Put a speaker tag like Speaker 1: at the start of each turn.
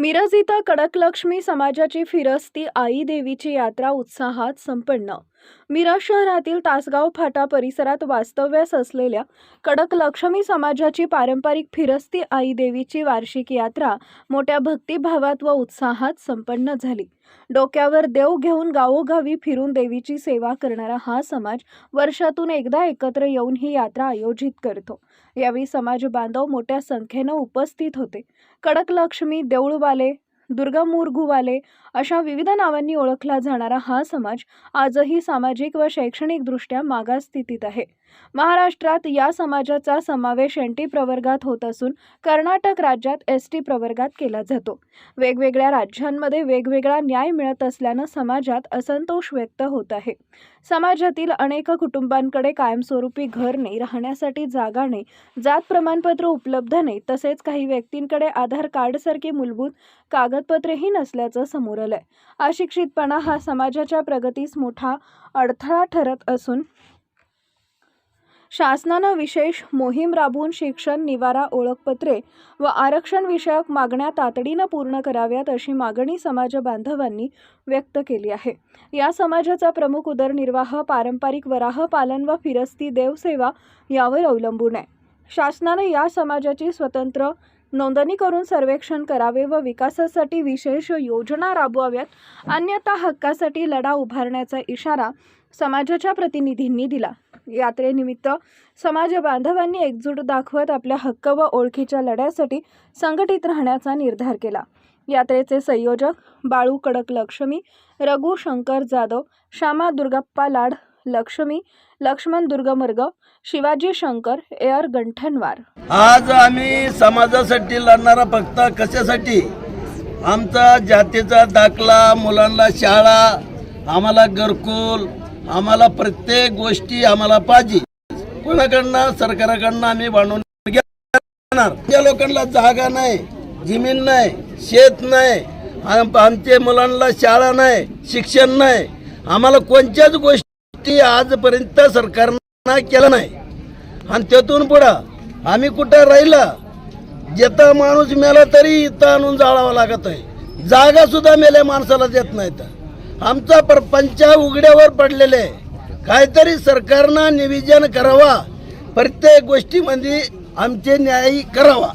Speaker 1: मिरज इथं कडकलक्ष्मी समाजाची फिरस्ती आई देवीची यात्रा उत्साहात संपन्न. मिरज शहरातील तासगाव फाटा परिसरात वास्तव्यास असलेल्या कडकलक्ष्मी समाजाची पारंपरिक फिरस्ती आई देवीची वार्षिक यात्रा मोठ्या भक्तिभावात व उत्साहात संपन्न झाली. डोक्यावर देव घेऊन गावोगावी फिरून देवीची सेवा करणारा हा समाज वर्षातून एकदा एकत्र येऊन ही यात्रा आयोजित करतो. यावेळी समाज बांधव मोठ्या संख्येनं उपस्थित होते. कडकलक्ष्मी देऊळवाले दुर्गामुरगुवाले अशा विविध नावांनी ओळखला जाणारा हा समाज आजही सामाजिक व शैक्षणिकदृष्ट्या मागास स्थितीत आहे. महाराष्ट्रात या समाजाचा समावेश एन टी प्रवर्गात होत असून कर्नाटक राज्यात एस टी प्रवर्गात केला जातो. वेगवेगळ्या राज्यांमध्ये वेगवेगळा न्याय मिळत असल्यानं समाजात असंतोष व्यक्त होत आहे. समाजातील अनेक कुटुंबांकडे कायमस्वरूपी घर नाही राहण्यासाठी जागा नाही जात प्रमाणपत्र उपलब्ध नाही तसेच काही व्यक्तींकडे आधार कार्डसारखी मूलभूत कागदपत्रेही नसल्याचं समोर आलंय अशिक्षितपणा हा समाजाच्या प्रगतीस मोठा अडथळा ठरत असून शासनानं विशेष मोहीम राबवून शिक्षण निवारा ओळखपत्रे व आरक्षण विषयक मागण्या तातडीनं पूर्ण कराव्यात अशी मागणी समाज बांधवांनी व्यक्त केली आहे. या समाजाचा प्रमुख उदरनिर्वाह पारंपरिक वराह पालन व फिरस्ती देवसेवा यावर अवलंबून आहे. शासनाने या समाजाची स्वतंत्र नोंदणी करून सर्वेक्षण करावे व विकासासाठी विशेष योजना राबवाव्यात अन्यथा हक्कासाठी लढा उभारण्याचा इशारा समाजाच्या प्रतिनिधींनी दिला. यात्रेनिमित्त समाज बांधवांनी एकजूट दाखवत आपल्या हक्क व ओळखीच्या लढ्यासाठी संघटित राहण्याचा निर्धार केला. यात्रेचे संयोजक बाळू कडक लक्ष्मी रघु शंकर जाधव श्यामा दुर्गप्पा लाड लक्ष्मी लक्ष्मण दुर्गमर्ग शिवाजी शंकर एअर गंठनवार.
Speaker 2: आज आम्ही समाजासाठी लढणारा फक्त कशासाठी? आमचा जातीचा दाखला मुलांना शाळा आम्हाला घरकुल आम्हाला प्रत्येक गोष्टी आम्हाला पाहिजे. कोणाकडनं? सरकाराकडनं आम्ही बांधून घेणार. त्या लोकांना जागा नाही जमीन नाही शेत नाही आमच्या मुलांना शाळा नाही शिक्षण नाही. आम्हाला कोणत्याच गोष्टी आजपर्यंत सरकारनं केलं नाही. आणि त्यातून पुढं आम्ही कुठं राहिलं जेता माणूस मेला तरी इथं आणून जाळावं लागत आहे. जागा सुद्धा मेल्या माणसाला देत नाहीत. आमचा परपंच उघड्यावर पडलेले आहे. काहीतरी सरकारनं निविजन करावा. प्रत्येक गोष्टीमध्ये आमचे न्याय करावा.